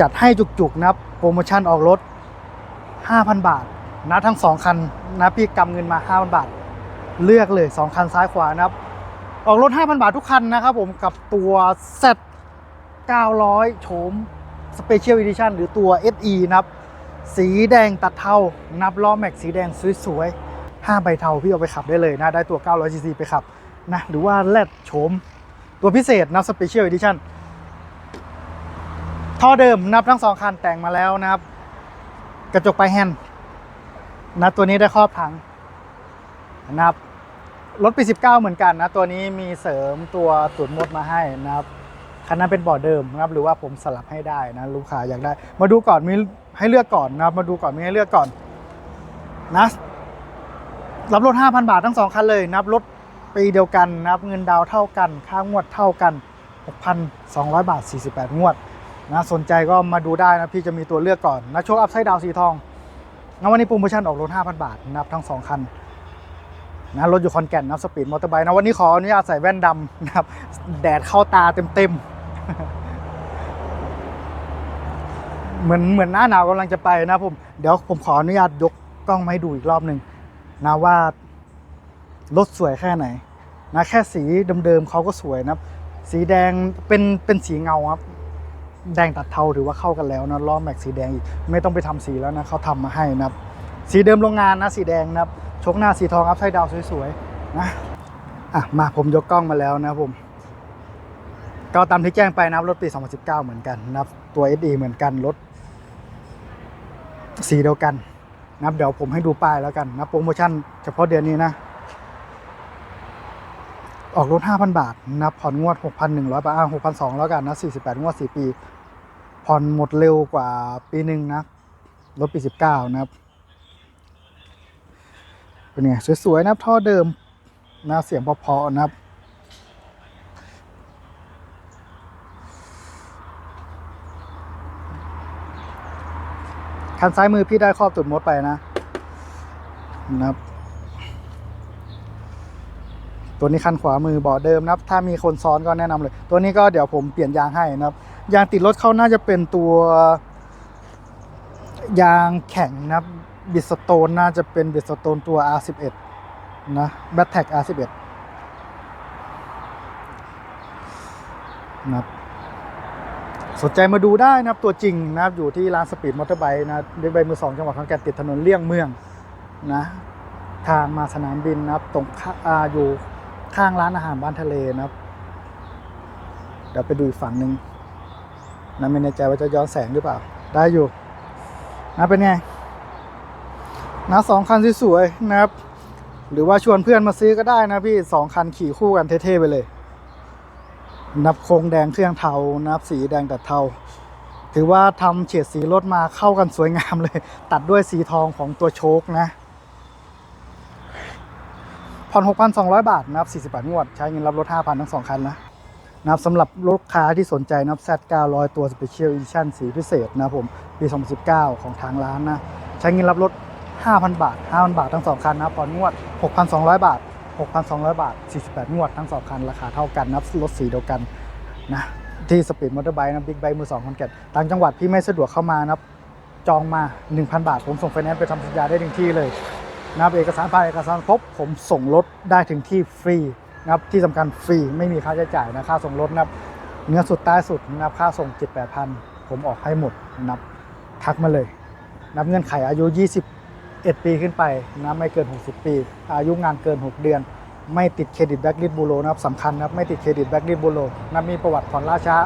จัดให้จุกๆนะครับโปรโมชั่นออกรถ 5,000 บาทนะทั้ง 2 คันนะพี่กำเงินมา 5,000 บาท เลือกเลย 2 คันซ้ายขวานะครับ ออกรถ 5,000 บาททุกคันนะครับผมกับตัว Z 900 โฉม Special Edition หรือตัว SE นะครับ สีแดงตัดเทานับล้อแม็กสีแดงสวยๆ5ใบเทาพี่เอาไปขับได้เลยนะ ได้ตัว 900 cc ไปขับนะหรือว่าแลดโฉมตัวพิเศษนะ Special Edition ท่อเดิมนับทั้งสองคันแต่งมาแล้วนะครับ กระจกไปแฮนด์นะตัวนี้ได้ครอบถังนะครับรถปี 19 เหมือนกันนะ ตัวนี้มีเสริมตัวตุ่นมดมาให้นะครับ คันนั้นเป็นเบาะเดิมนะครับ หรือว่าผมสลับให้ได้นะ ลูกค้าอยากได้ มาดูก่อนมีให้เลือกก่อนนะครับ มาดูก่อนมีให้เลือกก่อนนะรับรถ 5,000 บาททั้งสองคันเลยนะครับรถปีเดียวกันนะครับ เงินดาวเท่ากัน ค่างวดเท่ากัน 6,200 บาท 48 งวด นะสนใจก็มาดูได้นะพี่จะมีตัวเลือกก่อนนะโชคอัพไซด์ดาวสีทองงั้นวันนี้โปรโมชั่นออกรถ5,000 บาทนะครับทั้ง 2 คันนะรถอยู่คอนแก่นนะสปีดมอเตอร์ไบค์นะวันนี้ขออนุญาตใส่แว่นดำนะครับแดดเข้าตาเต็มๆเหมือนเหมือนหน้าหนาวกำลังจะไปนะผมเดี๋ยวผมขออนุญาตยกกล้องมาให้ดูอีกรอบหนึ่งนะว่ารถสวยแค่ไหนนะแค่สีเดิมๆเขาก็สวยนะครับ สีแดงเป็นเป็นสีเงาครับ แดงตัดเทาถือว่าเข้ากันแล้วนะล้อแม็กสีแดงอีกไม่ต้องไปทำสีแล้วนะเขาทำมาให้นะครับ สีเดิมโรงงานนะสีแดงนะครับชกหน้าสีทองอัพไซด์ดาวสวยๆนะอะมาผมยกกล้องมาแล้วนะผมก็ตามที่แจ้งไปนะครับรถปี 2019 เหมือนกันนะครับตัว SE เหมือนกันรถสีเดียวกันนะเดี๋ยวผมให้ดูป้ายแล้วกันนะโปรโมชั่นเฉพาะเดือนนี้นะ ออกรถ 5,000 บาทนับผ่อนงวด 6,100 บาทอ่า6,200 แล้วกันนะ 48 งวด 4 ปี ผ่อนหมดเร็วกว่าปีหนึ่งนะรถปี 19 นะครับ เป็นไง สวย ๆ นะครับท่อเดิมนะเสียงพอๆนะครับ คันซ้ายมือพี่ได้ครอบตุดมดไปนะ นะครับ ตัวนี้คันขวามือเบาะเดิมนะครับ ถ้ามีคนซ้อนก็แนะนำเลย ตัวนี้ก็เดี๋ยวผมเปลี่ยนยางให้นะครับ ยางติดรถเขาน่าจะเป็นตัวยางแข็งนะบิสโตนน่าจะเป็นบิสโตนตัว R11 นะแบทแท็ก R11 นะครับสนใจมาดูได้นะครับตัวจริงนะครับอยู่ที่ร้านสปีดมอเตอร์ไบค์นะเรียกใบมือสองจังหวัดขอนแก่นติดถนนเลี่ยงเมืองนะทางมาสนามบินนะครับตรงข้าอ่าอยู่ข้างร้านอาหารบ้านทะเลนะครับ เดี๋ยวไปดูอีกฝั่งหนึ่ง นะไม่แน่ใจว่าจะย้อนแสงหรือเปล่า ได้อยู่นะเป็นไงนะสองคันสวยๆนะครับ หรือว่าชวนเพื่อนมาซื้อก็ได้นะพี่สองคันขี่คู่กันเท่ๆไปเลย นับโครงแดงเครื่องเทานับสีแดงตัดเทา ถือว่าทำเฉดสีรถมาเข้ากันสวยงามเลย ตัดด้วยสีทองของตัวโชคนะผ่อน6,200 บาทนะครับ48งวด ใช้เงินรับรถ 5,000 ทั้ง2คันนะ นะครับสำหรับลูกค้าที่สนใจนะครับ Z 900 ตัว Special Edition สีพิเศษนะครับผม ปี 2019 ของทางร้านนะ ใช้เงินรับรถ 5,000 บาท 5,000 บาททั้ง2คันนะผ่อนงวด 6,200 บาท 6,200 บาท 48 งวดทั้ง2คัน ราคาเท่ากันนะครับรถสีเดียวกันนะที่สปีดมอเตอร์ไบค์นะบิ๊กไบค์มือ2คอนแกตต่างจังหวัดพี่ไม่สะดวกเข้ามานะครับจองมา 1,000 บาท ผมส่งไฟแนนซ์ไปทำสัญญาได้ถึงที่เลยนะครับเอกสารผ่านเอกสารครบผมส่งรถได้ถึงที่ฟรี นะครับที่สำคัญฟรีไม่มีค่าใช้จ่ายนะค่าส่งรถนะครับเนื้อสุดใต้สุดนะครับค่าส่ง7 8 0 0 0 ผมออกให้หมดนะครับทักมาเลยนับเงื่อนไขอายุ 21 ปีขึ้นไปนะไม่เกิน 60 ปี อายุงานเกิน 6 เดือน ไม่ติดเครดิตแบ็กลิสบูโรนะครับสำคัญนะครับไม่ติดเครดิตแบ็กลิสบูโรนะมีประวัติผ่อนล่าช้า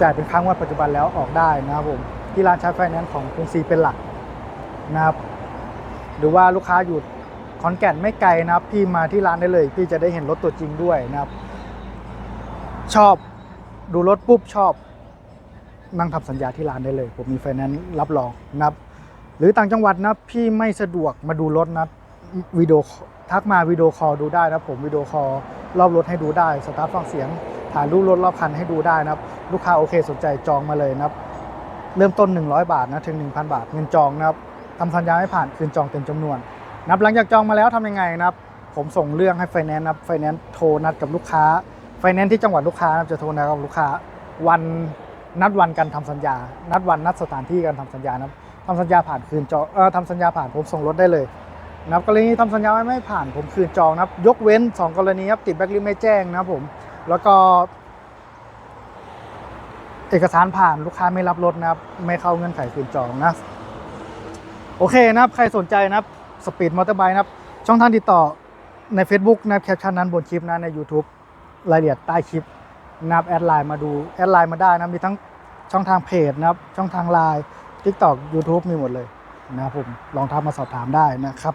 จ่ายเป็นครั้งวันปัจจุบันแล้วออกได้นะครับผมที่ร้านใช้ไฟแนนซ์ของกรุงศรีเป็นหลักนะครับหรือว่าลูกค้าอยู่ อนแก่นไม่ไกลนะครับ พี่มาที่ร้านได้เลย พี่จะได้เห็นรถตัวจริงด้วยนะครับ ชอบดูรถปุ๊บชอบ นั่งทำสัญญาที่ร้านได้เลย ผมมีไฟแนนซ์รับรองนะครับ หรือต่างจังหวัดนะพี่ไม่สะดวกมาดูรถนะวิดีโอทักมาวิดีโอคอลดูได้นะผมวิดีโอคอลรอบรถให้ดูได้สตาร์ทฟังเสียงถ่ายรูปรถรอบคันให้ดูได้นะครับ ลูกค้าโอเคสนใจจองมาเลยนะครับ เริ่มต้น 100 บาทนะถึง 1,000 บาทเงินจองนะครับทำสัญญาไม่ผ่านคืนจองเต็มจำนวน นับหลังจากจองมาแล้วทำยังไงนะครับ ผมส่งเรื่องให้ไฟแนนซ์นะครับไฟแนนซ์โทรนัดกับลูกค้า ไฟแนนซ์ที่จังหวัดลูกค้านะจะโทรนัดกับลูกค้า วันนัดวันการทำสัญญา นัดวันนัดสถานที่การทำสัญญานะครับทำสัญญาผ่านคืนจองเออทำสัญญาผ่านผมส่งรถได้เลยนะครับกรณีทำสัญญาไม่ผ่านผมคืนจองนะครับ ยกเว้น 2 กรณีครับติดแบล็คลิสต์ไม่แจ้งนะครับผมแล้วก็ เอกสารผ่านลูกค้าไม่รับรถนะครับ ไม่เข้าเงื่อนไขคืนจองนะ โอเคนะครับ ใครสนใจนะครับ สปีดมอเตอร์ไบค์นะครับ ช่องทางติดต่อใน Facebook นะครับแคปชั่นนั้นบนคลิปนะใน YouTube รายละเอียดใต้คลิปนะครับแอดไลน์มาดูแอดไลน์มาได้นะมีทั้งช่องทางเพจนะครับ ช่องทางไลน์ TikTok YouTube มีหมดเลยนะครับผมลองทักมาสอบถามได้นะครับ